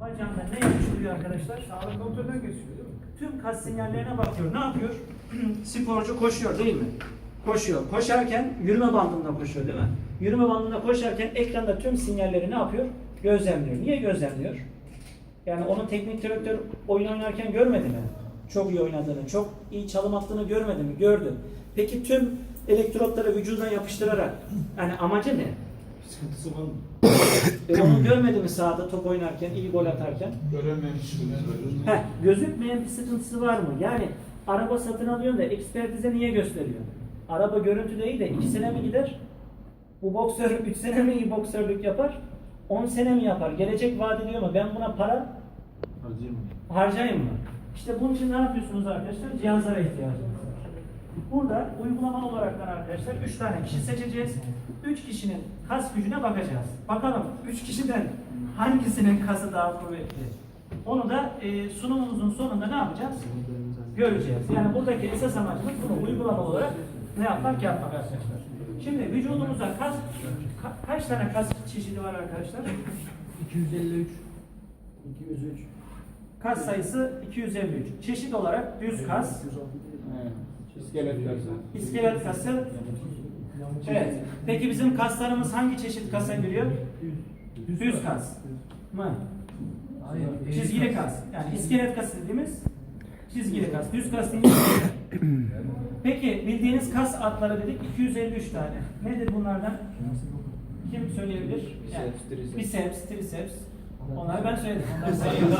Bacağında ne yapıştırıyor arkadaşlar? Sağlık kontrolden geçiyor değil mi? Tüm kas sinyallerine bakıyor. Ne yapıyor? Sporcu koşuyor değil mi? Koşuyor. Koşarken yürüme bandında koşuyor değil mi? Yürüme bandında koşarken ekranda tüm sinyalleri ne yapıyor? Gözlemliyor. Niye gözlemliyor? Yani onun teknik direktör oyun oynarken görmedi mi? Çok iyi oynadığını, çok iyi çalım attığını görmedi mi? Gördü. Peki tüm elektrotları vücuduna yapıştırarak yani amacı ne? Sıkıntısı var mı? E onu görmedi mi sahada top oynarken, iyi gol atarken? Sıkıntısı Heh, gözükmeyen bir sıkıntısı var mı? Yani araba satın alıyorsun da ekspertize niye gösteriyor? Araba görüntü değil de 2 sene mi gider? Bu boksör 3 sene mi iyi boksörlük yapar? 10 sene mi yapar? Gelecek vaat ediyor mu? Ben buna para Harcayayım mı? harcayayım mı? İşte bunun için ne yapıyorsunuz arkadaşlar? Cihazlara ihtiyacınız var. Burada uygulama olarak arkadaşlar 3 tane kişi seçeceğiz. 3 kişinin kas gücüne bakacağız. Bakalım 3 kişiden hangisinin kası daha kuvvetli? Onu da e, sunumumuzun sonunda ne yapacağız? Göreceğiz. Yani buradaki esas amacımız bunu uygulama olarak ne yapmak yapmak arkadaşlar. Şimdi vücudumuzda kas ka- kaç tane kas çeşidi var arkadaşlar? 253. 203. Kas sayısı 253. Çeşit olarak düz kas, İskelet kası. iskelet kası. Evet. Peki bizim kaslarımız hangi çeşit kasa giriyor? Düz kas. Mı? Çizgili kas. Yani iskelet kası dediğimiz çizgili kas. Düz kas dediğimiz Peki bildiğiniz kas adları dedik 253 tane. Nedir bunlardan? Kim söyleyebilir? Biceps, triceps. Biceps, triceps. Onları ben söyledim. Onları sayıyorum.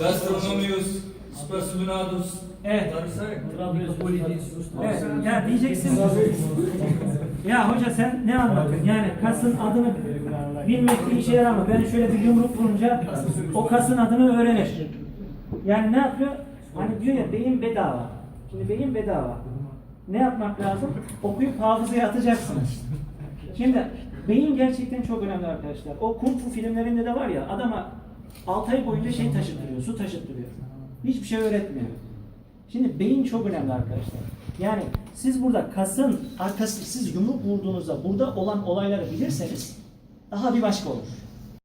Gastronomius, spasminatus, Evet. Evet, ya diyeceksin. ya hoca sen ne anlatıyorsun? Yani kasın adını bilmek bir işe yarar mı? Ben şöyle bir yumruk vurunca o kasın adını öğrenir. Yani ne yapıyor? Hani diyor ya beyin bedava. Şimdi beyin bedava. Ne yapmak lazım? Okuyup hafızaya atacaksın. Şimdi beyin gerçekten çok önemli arkadaşlar. O kung fu filmlerinde de var ya adama 6 ay boyunca şey taşıttırıyor, su taşıttırıyor. Hiçbir şey öğretmiyor. Şimdi beyin çok önemli arkadaşlar. Yani siz burada kasın arkası siz yumruk vurduğunuzda burada olan olayları bilirseniz daha bir başka olur.